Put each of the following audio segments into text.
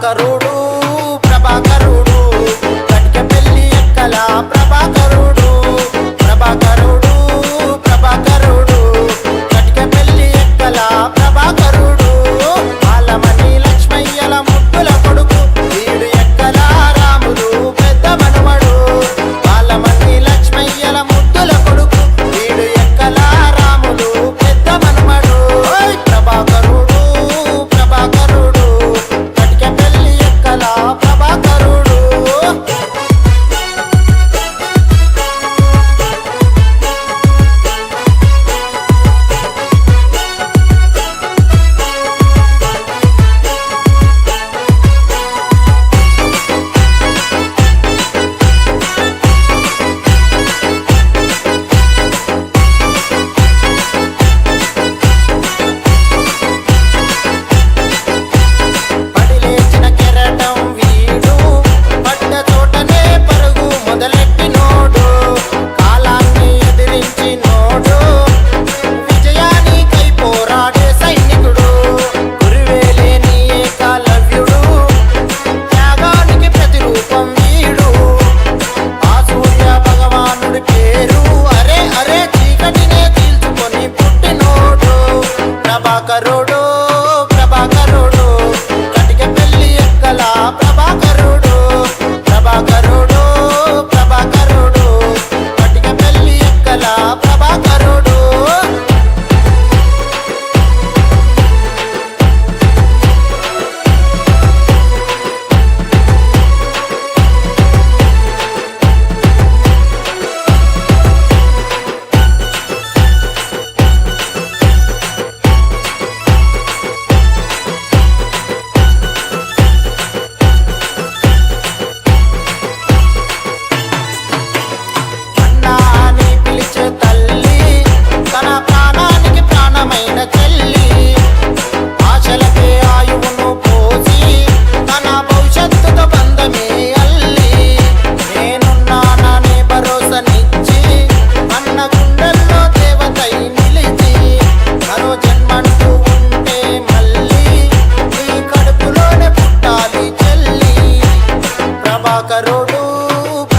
carro.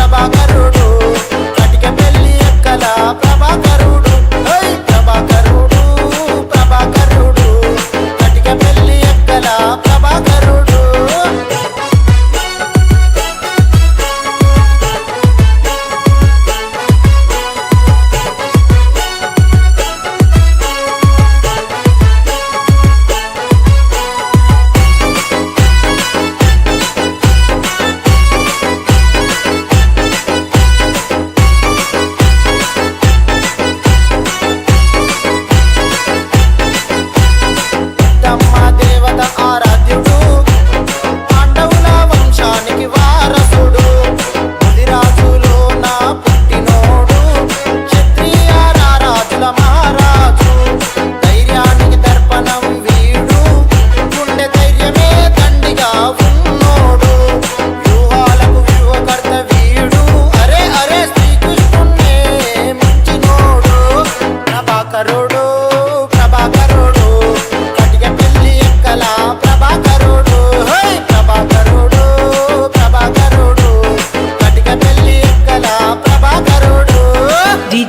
ప్రభాకరుడు. కటిక పెళ్ళి ఎక్కల ప్రభాకరుడు. ప్రభాకరుడు.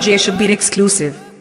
Should be exclusive.